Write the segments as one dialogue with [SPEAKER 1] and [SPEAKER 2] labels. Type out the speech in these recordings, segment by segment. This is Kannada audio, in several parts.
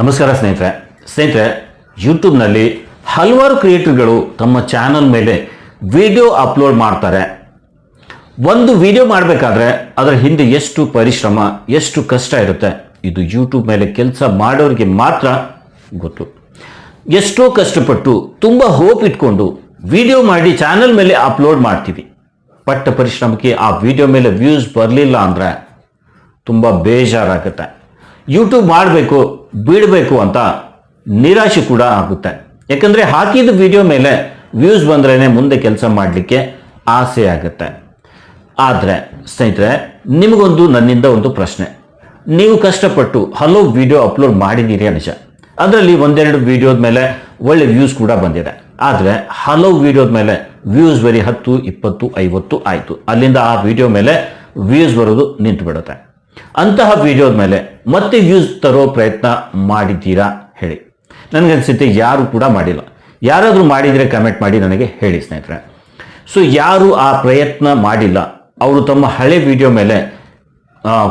[SPEAKER 1] ನಮಸ್ಕಾರ ಸ್ನೇಹಿತರೆ. ಸ್ನೇಹಿತರೆ, ಯೂಟ್ಯೂಬ್ನಲ್ಲಿ ಹಲವಾರು ಕ್ರಿಯೇಟರ್ಗಳು ತಮ್ಮ ಚಾನಲ್ ಮೇಲೆ ವಿಡಿಯೋ ಅಪ್ಲೋಡ್ ಮಾಡ್ತಾರೆ. ಒಂದು ವಿಡಿಯೋ ಮಾಡಬೇಕಾದ್ರೆ ಅದರ ಹಿಂದೆ ಎಷ್ಟು ಪರಿಶ್ರಮ, ಎಷ್ಟು ಕಷ್ಟ ಇರುತ್ತೆ, ಇದು ಯೂಟ್ಯೂಬ್ ಮೇಲೆ ಕೆಲಸ ಮಾಡೋರಿಗೆ ಮಾತ್ರ ಗೊತ್ತು. ಎಷ್ಟೋ ಕಷ್ಟಪಟ್ಟು ತುಂಬ ಹೋಪ್ ಇಟ್ಕೊಂಡು ವಿಡಿಯೋ ಮಾಡಿ ಚಾನಲ್ ಮೇಲೆ ಅಪ್ಲೋಡ್ ಮಾಡ್ತೀವಿ. ಪಟ್ಟ ಪರಿಶ್ರಮಕ್ಕೆ ಆ ವಿಡಿಯೋ ಮೇಲೆ ವ್ಯೂಸ್ ಬರಲಿಲ್ಲ ಅಂದರೆ ತುಂಬ ಬೇಜಾರಾಗುತ್ತೆ. ಯೂಟ್ಯೂಬ್ ಮಾಡಬೇಕು ಬಿಡಬೇಕು ಅಂತ ನಿರಾಶೆ ಕೂಡ ಆಗುತ್ತೆ. ಯಾಕಂದರೆ ಹಾಕಿದ ವಿಡಿಯೋ ಮೇಲೆ ವ್ಯೂಸ್ ಬಂದ್ರೇ ಮುಂದೆ ಕೆಲಸ ಮಾಡಲಿಕ್ಕೆ ಆಸೆ ಆಗುತ್ತೆ. ಆದರೆ, ಸ್ನೇಹಿತರೆ, ನಿಮಗೊಂದು ನನ್ನಿಂದ ಒಂದು ಪ್ರಶ್ನೆ. ನೀವು ಕಷ್ಟಪಟ್ಟು ಹಲವು ವಿಡಿಯೋ ಅಪ್ಲೋಡ್ ಮಾಡಿದ್ದೀರಿ ನಿಜ ಅದರಲ್ಲಿ ಒಂದೆರಡು ವಿಡಿಯೋದ ಮೇಲೆ ಒಳ್ಳೆ ವ್ಯೂಸ್ ಕೂಡ ಬಂದಿದೆ. ಆದರೆ ಹಲವು ವಿಡಿಯೋದ ಮೇಲೆ ವ್ಯೂಸ್ ಬರೀ ಹತ್ತು, ಇಪ್ಪತ್ತು, ಐವತ್ತು ಆಯಿತು. ಅಲ್ಲಿಂದ ಆ ವಿಡಿಯೋ ಮೇಲೆ ವ್ಯೂಸ್ ಬರೋದು ನಿಂತು ಬಿಡುತ್ತೆ ಅಂತಹ ವಿಡಿಯೋದ ಮೇಲೆ ಮತ್ತೆ ವ್ಯೂಸ್ ತರೋ ಪ್ರಯತ್ನ ಮಾಡಿದ್ದೀರಾ ಹೇಳಿ. ನನಗನ್ಸುತ್ತೆ ಯಾರು ಕೂಡ ಮಾಡಿಲ್ಲ. ಯಾರಾದರೂ ಮಾಡಿದರೆ ಕಮೆಂಟ್ ಮಾಡಿ ನನಗೆ ಹೇಳಿ ಸ್ನೇಹಿತರೆ. ಸೊ ಯಾರು ಆ ಪ್ರಯತ್ನ ಮಾಡಿಲ್ಲ. ಅವರು ತಮ್ಮ ಹಳೆ ವಿಡಿಯೋ ಮೇಲೆ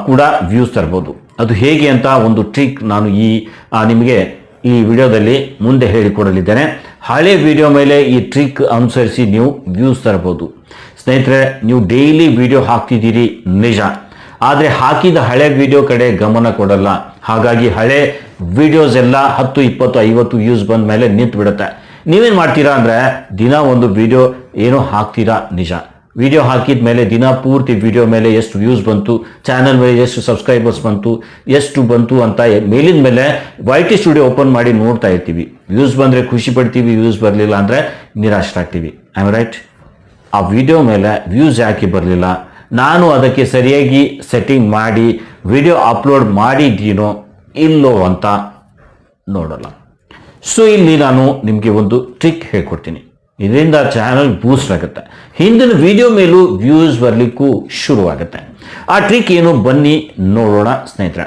[SPEAKER 1] ಕೂಡ ವ್ಯೂಸ್ ತರ್ಬೋದು. ಅದು ಹೇಗೆ ಅಂತ ಒಂದು ಟ್ರಿಕ್ ನಾನು ಈ ನಿಮಗೆ ಈ ವಿಡಿಯೋದಲ್ಲಿ ಮುಂದೆ ಹೇಳಿಕೊಡಲಿದ್ದೇನೆ. ಹಳೆ ವಿಡಿಯೋ ಮೇಲೆ ಈ ಟ್ರಿಕ್ ಅನುಸರಿಸಿ ನೀವು ವ್ಯೂಸ್ ತರಬಹುದು ಸ್ನೇಹಿತರೆ, ನೀವು ಡೈಲಿ ವಿಡಿಯೋ ಹಾಕ್ತಿದ್ದೀರಿ ನಿಜ. ಆದರೆ ಹಾಕಿದ ಹಳೆ ವಿಡಿಯೋ ಕಡೆ ಗಮನ ಕೊಡಲ್ಲ. ಹಾಗಾಗಿ ಹಳೆ ವಿಡಿಯೋಸ್ ಎಲ್ಲ ಹತ್ತು, ಇಪ್ಪತ್ತು, ಐವತ್ತು ವ್ಯೂಸ್ ಬಂದ ಮೇಲೆ ನಿಂತು ಬಿಡುತ್ತೆ. ನೀವೇನು ಮಾಡ್ತೀರಾ ಅಂದರೆ ದಿನ ಒಂದು ವಿಡಿಯೋ ಏನೋ ಹಾಕ್ತೀರಾ? ನಿಜ. ವಿಡಿಯೋ ಹಾಕಿದ ಮೇಲೆ ದಿನ ಪೂರ್ತಿ ವಿಡಿಯೋ ಮೇಲೆ ಎಷ್ಟು ವ್ಯೂಸ್ ಬಂತು ಚಾನಲ್ ಮೇಲೆ ಎಷ್ಟು ಸಬ್ಸ್ಕ್ರೈಬರ್ಸ್ ಬಂತು, ಎಷ್ಟು ಬಂತು ಅಂತ ಮೇಲಿನ ಮೇಲೆ ವೈ ಟಿ ಸ್ಟುಡಿಯೋ ಓಪನ್ ಮಾಡಿ ನೋಡ್ತಾ ಇರ್ತೀವಿ. ವ್ಯೂಸ್ ಬಂದರೆ ಖುಷಿ ಪಡ್ತೀವಿ ವ್ಯೂಸ್ ಬರಲಿಲ್ಲ ಅಂದರೆ ನಿರಾಶರಾಗ್ತೀವಿ. ಐ ರೈಟ್ ಆ ವಿಡಿಯೋ ಮೇಲೆ ವ್ಯೂಸ್ ಯಾಕೆ ಬರಲಿಲ್ಲ? ನಾನು ಅದಕ್ಕೆ ಸರಿಯಾಗಿ ಸೆಟ್ಟಿಂಗ್ ಮಾಡಿ ವಿಡಿಯೋ ಅಪ್ಲೋಡ್ ಮಾಡಿದ್ದೀನೋ ಇಲ್ಲೋ ಅಂತ ನೋಡೋಲ್ಲ. ಸೊ ಇಲ್ಲಿ ನಾನು ನಿಮಗೆ ಒಂದು ಟ್ರಿಕ್ ಹೇಳ್ಕೊಡ್ತೀನಿ. ಇದರಿಂದ ಚಾನಲ್ ಬೂಸ್ಟ್ ಆಗುತ್ತೆ. ಹಿಂದಿನ ವಿಡಿಯೋ ಮೇಲೂ ವ್ಯೂಸ್ ಬರಲಿಕ್ಕೂ ಶುರುವಾಗುತ್ತೆ. ಆ ಟ್ರಿಕ್ ಏನು ಬನ್ನಿ ನೋಡೋಣ ಸ್ನೇಹಿತರೆ.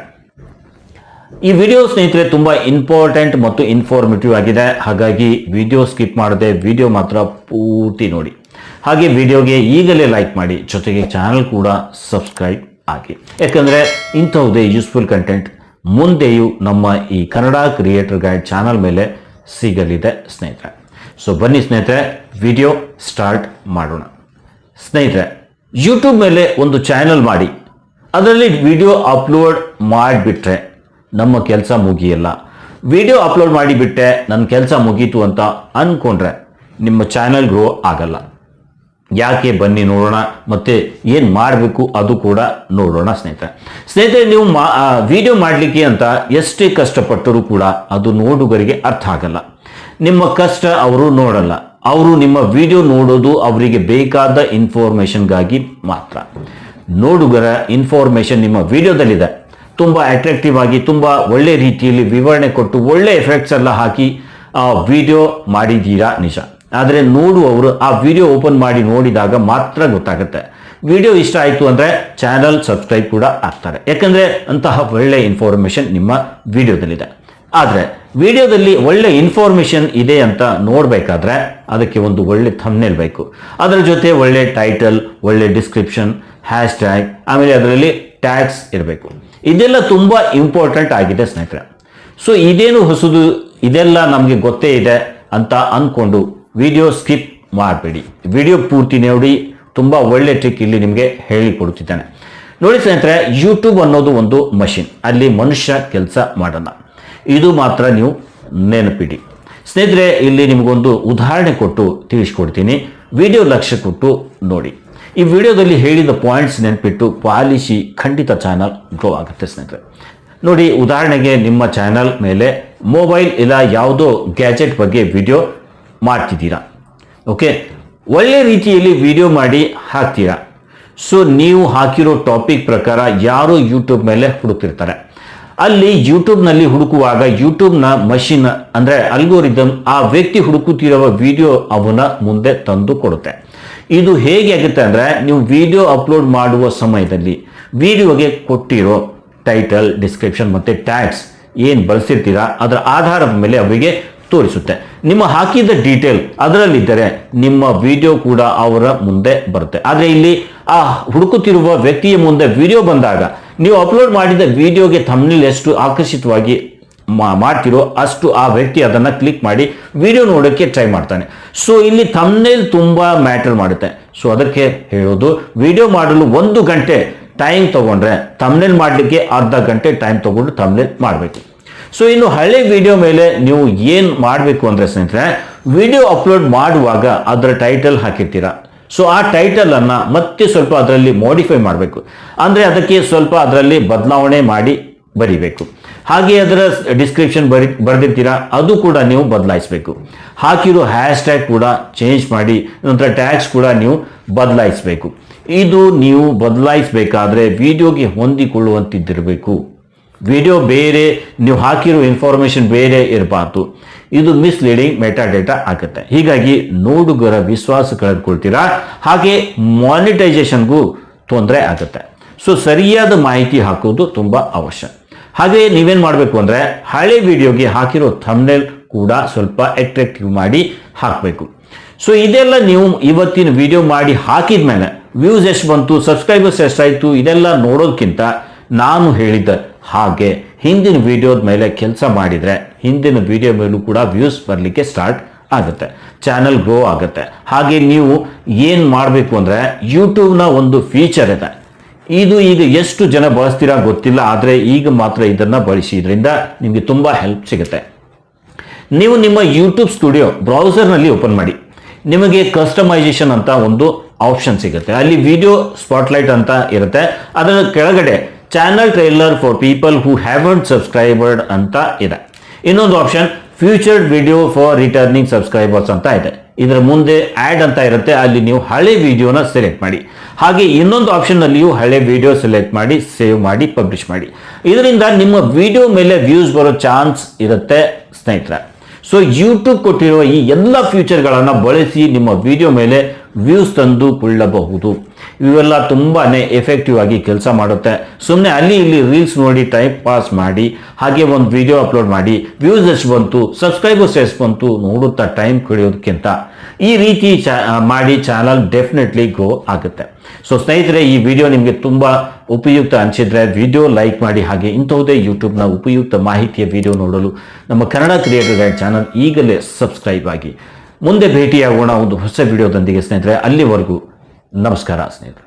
[SPEAKER 1] ಈ ವಿಡಿಯೋ ಸ್ನೇಹಿತರೆ ತುಂಬ ಇಂಪಾರ್ಟೆಂಟ್ ಮತ್ತು ಇನ್ಫಾರ್ಮೇಟಿವ್ ಆಗಿದೆ. ಹಾಗಾಗಿ ವಿಡಿಯೋ ಸ್ಕಿಪ್ ಮಾಡದೆ ವಿಡಿಯೋ ಮಾತ್ರ ಪೂರ್ತಿ ನೋಡಿ. ಹಾಗೆ ವಿಡಿಯೋಗೆ ಈಗಲೇ ಲೈಕ್ ಮಾಡಿ. ಜೊತೆಗೆ ಚಾನಲ್ ಕೂಡ ಸಬ್ಸ್ಕ್ರೈಬ್ ಆಗಿ. ಯಾಕಂದರೆ ಇಂಥವುದೇ ಯೂಸ್ಫುಲ್ ಕಂಟೆಂಟ್ ಮುಂದೆಯೂ ನಮ್ಮ ಈ ಕನ್ನಡ ಕ್ರಿಯೇಟರ್ ಗೈಡ್ ಚಾನಲ್ ಮೇಲೆ ಸಿಗಲಿದೆ ಸ್ನೇಹಿತರೆ. ಸೊ ಬನ್ನಿ ಸ್ನೇಹಿತರೆ ವಿಡಿಯೋ ಸ್ಟಾರ್ಟ್ ಮಾಡೋಣ. ಸ್ನೇಹಿತರೆ ಯೂಟ್ಯೂಬ್ ಮೇಲೆ ಒಂದು ಚಾನಲ್ ಮಾಡಿ. ಅದರಲ್ಲಿ ವಿಡಿಯೋ ಅಪ್ಲೋಡ್ ಮಾಡಿಬಿಟ್ರೆ ನಮ್ಮ ಕೆಲಸ ಮುಗಿಯಲ್ಲ. ವಿಡಿಯೋ ಅಪ್ಲೋಡ್ ಮಾಡಿಬಿಟ್ಟೆ ನನ್ನ ಕೆಲಸ ಮುಗೀತು ಅಂತ ಅಂದ್ಕೊಂಡ್ರೆ ನಿಮ್ಮ ಚಾನಲ್ ಗ್ರೋ ಆಗಲ್ಲ. ಯಾಕೆ ಬನ್ನಿ ನೋಡೋಣ, ಮತ್ತೆ ಏನು ಮಾಡಬೇಕು ಅದು ಕೂಡ ನೋಡೋಣ ಸ್ನೇಹಿತರೆ. ಸ್ನೇಹಿತರೆ, ನೀವು ಮಾ ವಿಡಿಯೋ ಮಾಡಲಿಕ್ಕೆ ಅಂತ ಎಷ್ಟೇ ಕಷ್ಟಪಟ್ಟರೂ ಕೂಡ ಅದು ನೋಡುಗರಿಗೆ ಅರ್ಥ ಆಗಲ್ಲ. ನಿಮ್ಮ ಕಷ್ಟ ಅವರು ನೋಡಲ್ಲ. ಅವರು ನಿಮ್ಮ ವಿಡಿಯೋ ನೋಡೋದು ಅವರಿಗೆ ಬೇಕಾದ ಇನ್ಫಾರ್ಮೇಷನ್ಗಾಗಿ ಮಾತ್ರ. ನೋಡುಗರ ಇನ್ಫಾರ್ಮೇಷನ್ ನಿಮ್ಮ ವಿಡಿಯೋದಲ್ಲಿದೆ ತುಂಬ ಅಟ್ರಾಕ್ಟಿವ್ ಆಗಿ, ತುಂಬ ಒಳ್ಳೆ ರೀತಿಯಲ್ಲಿ ವಿವರಣೆ ಕೊಟ್ಟು ಒಳ್ಳೆ ಎಫೆಕ್ಟ್ಸ್ ಎಲ್ಲ ಹಾಕಿ ವಿಡಿಯೋ ಮಾಡಿದ್ದೀರಾ ನಿಜ. ಆದರೆ ನೋಡುವವರು ಆ ವಿಡಿಯೋ ಓಪನ್ ಮಾಡಿ ನೋಡಿದಾಗ ಮಾತ್ರ ಗೊತ್ತಾಗುತ್ತೆ. ವಿಡಿಯೋ ಇಷ್ಟ ಆಯಿತು ಅಂದರೆ ಚಾನಲ್ ಸಬ್ಸ್ಕ್ರೈಬ್ ಕೂಡ ಆಗ್ತಾರೆ. ಯಾಕಂದರೆ ಅಂತಹ ಒಳ್ಳೆ ಇನ್ಫಾರ್ಮೇಷನ್ ನಿಮ್ಮ ವಿಡಿಯೋದಲ್ಲಿದೆ ಆದರೆ ವಿಡಿಯೋದಲ್ಲಿ ಒಳ್ಳೆ ಇನ್ಫಾರ್ಮೇಷನ್ ಇದೆ ಅಂತ ನೋಡಬೇಕಾದ್ರೆ ಅದಕ್ಕೆ ಒಂದು ಒಳ್ಳೆ ಥಮ್ನೆಲ್ ಬೇಕು. ಅದರ ಜೊತೆ ಒಳ್ಳೆ ಟೈಟಲ್ ಒಳ್ಳೆ ಡಿಸ್ಕ್ರಿಪ್ಷನ್ ಹ್ಯಾಶ್ ಟ್ಯಾಗ್ ಆಮೇಲೆ ಅದರಲ್ಲಿ ಟ್ಯಾಗ್ಸ್ ಇರಬೇಕು. ಇದೆಲ್ಲ ತುಂಬ ಇಂಪಾರ್ಟೆಂಟ್ ಆಗಿದೆ ಸ್ನೇಹಿತರೆ. ಸೊ ಇದೇನು ಹೊಸದು? ಇದೆಲ್ಲ ನಮಗೆ ಗೊತ್ತೇ ಇದೆ ಅಂತ ಅಂದ್ಕೊಂಡು ವಿಡಿಯೋ ಸ್ಕಿಪ್ ಮಾಡಬೇಡಿ. ವಿಡಿಯೋ ಪೂರ್ತಿ ನೋಡಿ, ತುಂಬ ಒಳ್ಳೆ ಟ್ರಿಕ್ ಇಲ್ಲಿ ನಿಮಗೆ ಹೇಳಿಕೊಡುತ್ತಿದ್ದಾನೆ. ನೋಡಿ ಸ್ನೇಹಿತರೆ ಯೂಟ್ಯೂಬ್ ಅನ್ನೋದು ಒಂದು ಮಷಿನ್ ಅಲ್ಲಿ ಮನುಷ್ಯ ಕೆಲಸ ಮಾಡಲ್ಲ. ಇದು ಮಾತ್ರ ನೀವು ನೆನಪಿಡಿ. ಸ್ನೇಹಿತರೆ, ಇಲ್ಲಿ ನಿಮಗೊಂದು ಉದಾಹರಣೆ ಕೊಟ್ಟು ತಿಳಿಸ್ಕೊಡ್ತೀನಿ. ವಿಡಿಯೋ ಲಕ್ಷ್ಯ ಕೊಟ್ಟು ನೋಡಿ. ಈ ವಿಡಿಯೋದಲ್ಲಿ ಹೇಳಿದ ಪಾಯಿಂಟ್ಸ್ ನೆನಪಿಟ್ಟು ಪಾಲಿಸಿ ಖಂಡಿತ ಚಾನಲ್ ಗ್ರೋ ಆಗುತ್ತೆ ಸ್ನೇಹಿತರೆ. ನೋಡಿ, ಉದಾಹರಣೆಗೆ ನಿಮ್ಮ ಚಾನಲ್ ಮೇಲೆ ಮೊಬೈಲ್ ಇಲ್ಲ ಯಾವುದೋ ಗ್ಯಾಜೆಟ್ ಬಗ್ಗೆ ವಿಡಿಯೋ ಮಾಡ್ತಿದ್ದೀರಾ? ಓಕೆ ಒಳ್ಳೆ ರೀತಿಯಲ್ಲಿ ವಿಡಿಯೋ ಮಾಡಿ ಹಾಕ್ತೀರಾ? ಸೊ ನೀವು ಹಾಕಿರೋ ಟಾಪಿಕ್ ಪ್ರಕಾರ ಯಾರು ಯೂಟ್ಯೂಬ್ ಮೇಲೆ ಹುಡುಕ್ತಿರ್ತಾರೆ. ಅಲ್ಲಿ ಯೂಟ್ಯೂಬ್ನಲ್ಲಿ ಹುಡುಕುವಾಗ ಯೂಟ್ಯೂಬ್ನ ಮಷಿನ್ ಅಂದರೆ ಅಲ್ಗೋರಿದಮ್ ಆ ವ್ಯಕ್ತಿ ಹುಡುಕುತ್ತಿರುವ ವಿಡಿಯೋ ಅವನ ಮುಂದೆ ತಂದು ಕೊಡುತ್ತೆ. ಇದು ಹೇಗೆ ಆಗುತ್ತೆ ಅಂದರೆ ನೀವು ವಿಡಿಯೋ ಅಪ್ಲೋಡ್ ಮಾಡುವ ಸಮಯದಲ್ಲಿ ವಿಡಿಯೋಗೆ ಕೊಟ್ಟಿರೋ ಟೈಟಲ್ ಡಿಸ್ಕ್ರಿಪ್ಷನ್ ಮತ್ತು ಟ್ಯಾಗ್ಸ್ ಏನು ಬಳಸಿರ್ತೀರಾ, ಅದರ ಆಧಾರದ ಮೇಲೆ ಅವರಿಗೆ ತೋರಿಸುತ್ತೆ. ನಿಮ್ಮ ಹಾಕಿದ ಡೀಟೇಲ್ ಅದರಲ್ಲಿದ್ದರೆ ನಿಮ್ಮ ವಿಡಿಯೋ ಕೂಡ ಅವರ ಮುಂದೆ ಬರುತ್ತೆ. ಆದರೆ ಇಲ್ಲಿ ಆ ಹುಡುಕುತ್ತಿರುವ ವ್ಯಕ್ತಿಯ ಮುಂದೆ ವಿಡಿಯೋ ಬಂದಾಗ ನೀವು ಅಪ್ಲೋಡ್ ಮಾಡಿದ ವಿಡಿಯೋಗೆ ಥಂಬ್ನೇಲ್ ಎಷ್ಟು ಆಕರ್ಷಿತವಾಗಿ ಮಾಡ್ತಿರೋ ಅಷ್ಟು ಆ ವ್ಯಕ್ತಿ ಅದನ್ನು ಕ್ಲಿಕ್ ಮಾಡಿ ವಿಡಿಯೋ ನೋಡೋಕ್ಕೆ ಟ್ರೈ ಮಾಡ್ತಾನೆ. ಸೊ ಇಲ್ಲಿ ತಮ್ಮನೇಲ್ ತುಂಬ ಮ್ಯಾಟರ್ ಮಾಡುತ್ತೆ. ಸೊ ಅದಕ್ಕೆ ಹೇಳೋದು ವಿಡಿಯೋ ಮಾಡಲು ಒಂದು ಗಂಟೆ ಟೈಮ್ ತಗೊಂಡ್ರೆ ತಮ್ಮನೇಲ್ ಮಾಡಲಿಕ್ಕೆ ಅರ್ಧ ಗಂಟೆ ಟೈಮ್ ತಗೊಂಡು ತಮ್ಮನೇಲ್ ಮಾಡಬೇಕು. ಸೊ ಇನ್ನು ಹಳೆ ವಿಡಿಯೋ ಮೇಲೆ ನೀವು ಏನು ಮಾಡಬೇಕು ಅಂದರೆ ಸ್ನೇಹಿತರೆ ವಿಡಿಯೋ ಅಪ್ಲೋಡ್ ಮಾಡುವಾಗ ಅದರ ಟೈಟಲ್ ಹಾಕಿರ್ತೀರಾ. ಸೊ ಆ ಟೈಟಲ್ ಅನ್ನ ಮತ್ತೆ ಸ್ವಲ್ಪ ಅದರಲ್ಲಿ ಮಾಡಿಫೈ ಮಾಡಬೇಕು. ಅಂದರೆ ಅದಕ್ಕೆ ಸ್ವಲ್ಪ ಅದರಲ್ಲಿ ಬದಲಾವಣೆ ಮಾಡಿ ಬರಿಬೇಕು. ಹಾಗೆ ಅದರ ಡಿಸ್ಕ್ರಿಪ್ಷನ್ ಬರಿ, ಬರೆದಿರ್ತೀರಾ, ಅದು ಕೂಡ ನೀವು ಬದಲಾಯಿಸಬೇಕು. ಹಾಕಿರೋ ಹ್ಯಾಶ್ ಟ್ಯಾಗ್ ಕೂಡ ಚೇಂಜ್ ಮಾಡಿ, ನಂತರ ಟ್ಯಾಗ್ಸ್ ಕೂಡ ನೀವು ಬದಲಾಯಿಸಬೇಕು. ಇದು ನೀವು ಬದಲಾಯಿಸಬೇಕಾದ್ರೆ ವಿಡಿಯೋಗೆ ಹೊಂದಿಕೊಳ್ಳುವಂತಿದ್ದಿರಬೇಕು. ವಿಡಿಯೋ ಬೇರೆ, ನೀವು ಹಾಕಿರೋ ಇನ್ಫಾರ್ಮೇಶನ್ ಬೇರೆ ಇರಬಾರ್ದು. ಇದು ಮಿಸ್ಲೀಡಿಂಗ್ ಮೆಟಾಡೇಟಾ ಆಗುತ್ತೆ. ಹೀಗಾಗಿ ನೋಡುಗರ ವಿಶ್ವಾಸ ಕಳೆದುಕೊಳ್ತೀರಾ? ಹಾಗೆ ಮಾನಿಟೈಸೇಷನ್ಗೂ ತೊಂದರೆ ಆಗುತ್ತೆ. ಸೊ ಸರಿಯಾದ ಮಾಹಿತಿ ಹಾಕೋದು ತುಂಬ ಅವಶ್ಯ. ಹಾಗೆ ನೀವೇನು ಮಾಡಬೇಕು ಅಂದರೆ, ಹಳೆ ವಿಡಿಯೋಗೆ ಹಾಕಿರೋ ಥಮ್ನೆಲ್ ಕೂಡ ಸ್ವಲ್ಪ ಅಟ್ರಾಕ್ಟಿವ್ ಮಾಡಿ ಹಾಕಬೇಕು. ಸೊ ಇದೆಲ್ಲ ನೀವು ಇವತ್ತಿನ ವಿಡಿಯೋ ಮಾಡಿ ಹಾಕಿದ ಮೇಲೆ ವ್ಯೂಸ್ ಎಷ್ಟು ಬಂತು ಸಬ್ಸ್ಕ್ರೈಬರ್ಸ್ ಎಷ್ಟಾಯಿತು ಇದೆಲ್ಲ ನೋಡೋದಕ್ಕಿಂತ ನಾನು ಹೇಳಿದ ಹಾಗೆ ಹಿಂದಿನ ವಿಡಿಯೋದ ಮೇಲೆ ಕೆಲಸ ಮಾಡಿದರೆ ಹಿಂದಿನ ವಿಡಿಯೋ ಮೇಲೂ ಕೂಡ ವ್ಯೂಸ್ ಬರಲಿಕ್ಕೆ ಸ್ಟಾರ್ಟ್ ಆಗುತ್ತೆ. ಚಾನಲ್ ಗ್ರೋ ಆಗುತ್ತೆ. ಹಾಗೆ ನೀವು ಏನು ಮಾಡಬೇಕು ಅಂದರೆ ಯೂಟ್ಯೂಬ್ನ ಒಂದು ಫೀಚರ್ ಇದೆ. ಇದು ಈಗ ಎಷ್ಟು ಜನ ಬಳಸ್ತೀರಾ ಗೊತ್ತಿಲ್ಲ, ಆದರೆ ಈಗ ಮಾತ್ರ ಇದನ್ನು ಬಳಸಿ ಇದರಿಂದ ನಿಮಗೆ ತುಂಬ ಹೆಲ್ಪ್ ಸಿಗುತ್ತೆ. ನೀವು ನಿಮ್ಮ ಯೂಟ್ಯೂಬ್ ಸ್ಟುಡಿಯೋ ಬ್ರೌಸರ್ನಲ್ಲಿ ಓಪನ್ ಮಾಡಿ. ನಿಮಗೆ ಕಸ್ಟಮೈಸೇಷನ್ ಅಂತ ಒಂದು ಆಪ್ಷನ್ ಸಿಗುತ್ತೆ. ಅಲ್ಲಿ ವಿಡಿಯೋ ಸ್ಪಾಟ್ಲೈಟ್ ಅಂತ ಇರುತ್ತೆ. ಅದರ ಕೆಳಗಡೆ channel trailer for people who haven't subscribed ಅಂತ ಇದೆ. ಇನ್ನೊಂದು option featured video for returning subscribers ಅಂತ ಇದೆ. ಇದರ ಮುಂದೆ ಆ್ಯಡ್ ಅಂತ ಇರುತ್ತೆ, ಅಲ್ಲಿ ನೀವು ಹಳೆ ವಿಡಿಯೋನ ಸೆಲೆಕ್ಟ್ ಮಾಡಿ. ಹಾಗೆ ಇನ್ನೊಂದು ಆಪ್ಷನ್ನಲ್ಲಿಯೂ ಹಳೆ ವಿಡಿಯೋ ಸೆಲೆಕ್ಟ್ ಮಾಡಿ ಸೇವ್ ಮಾಡಿ ಪಬ್ಲಿಷ್ ಮಾಡಿ. ಇದರಿಂದ ನಿಮ್ಮ ವಿಡಿಯೋ ಮೇಲೆ ವ್ಯೂಸ್ ಬರೋ ಚಾನ್ಸ್ ಇರುತ್ತೆ, ಸ್ನೇಹಿತರೆ. ಸೊ ಯೂಟ್ಯೂಬ್ ಕೊಟ್ಟಿರುವ ಈ ಎಲ್ಲ ಫ್ಯೂಚರ್ಗಳನ್ನು ಬಳಸಿ ನಿಮ್ಮ ವಿಡಿಯೋ ಮೇಲೆ ವ್ಯೂಸ್ ತಂದು ಕೊಳ್ಳಬಹುದು. ಇವೆಲ್ಲ ತುಂಬಾ ಎಫೆಕ್ಟಿವ್ ಆಗಿ ಕೆಲಸ ಮಾಡುತ್ತೆ. ಸುಮ್ಮನೆ ಅಲ್ಲಿ ಇಲ್ಲಿ ರೀಲ್ಸ್ ನೋಡಿ ಟೈಮ್ ಪಾಸ್ ಮಾಡಿ, ಹಾಗೆ ಒಂದು ವಿಡಿಯೋ ಅಪ್ಲೋಡ್ ಮಾಡಿ ವ್ಯೂಸ್ ಎಷ್ಟು ಬಂತು ಸಬ್ಸ್ಕ್ರೈಬರ್ಸ್ ಎಷ್ಟು ಬಂತು, ನೋಡುತ್ತಾ ಟೈಮ್ ಕಳೆಯೋದಕ್ಕಿಂತ. ಈ ರೀತಿ ಮಾಡಿ ಚಾನಲ್ ಡೆಫಿನೆಟ್ಲಿ ಗ್ರೋ ಆಗುತ್ತೆ. ಸೊ ಸ್ನೇಹಿತರೆ, ಈ ವಿಡಿಯೋ ನಿಮಗೆ ತುಂಬ ಉಪಯುಕ್ತ ಅನಿಸಿದ್ರೆ ವಿಡಿಯೋ ಲೈಕ್ ಮಾಡಿ, ಹಾಗೆ ಇಂಥವುದೇ ಯೂಟ್ಯೂಬ್ನ ಉಪಯುಕ್ತ ಮಾಹಿತಿಯ ವಿಡಿಯೋ ನೋಡಲು ನಮ್ಮ ಕನ್ನಡ ಕ್ರಿಯೇಟರ್ ಗೈಡ್ ಚಾನಲ್ ಈಗಲೇ ಸಬ್ಸ್ಕ್ರೈಬ್ ಆಗಿ. ಮುಂದೆ ಭೇಟಿಯಾಗೋಣ ಒಂದು ಹೊಸ ವಿಡಿಯೋದೊಂದಿಗೆ ಸ್ನೇಹಿತರೆ. ಅಲ್ಲಿವರೆಗೂ ನಮಸ್ಕಾರ ಸ್ನೇಹಿತರೆ.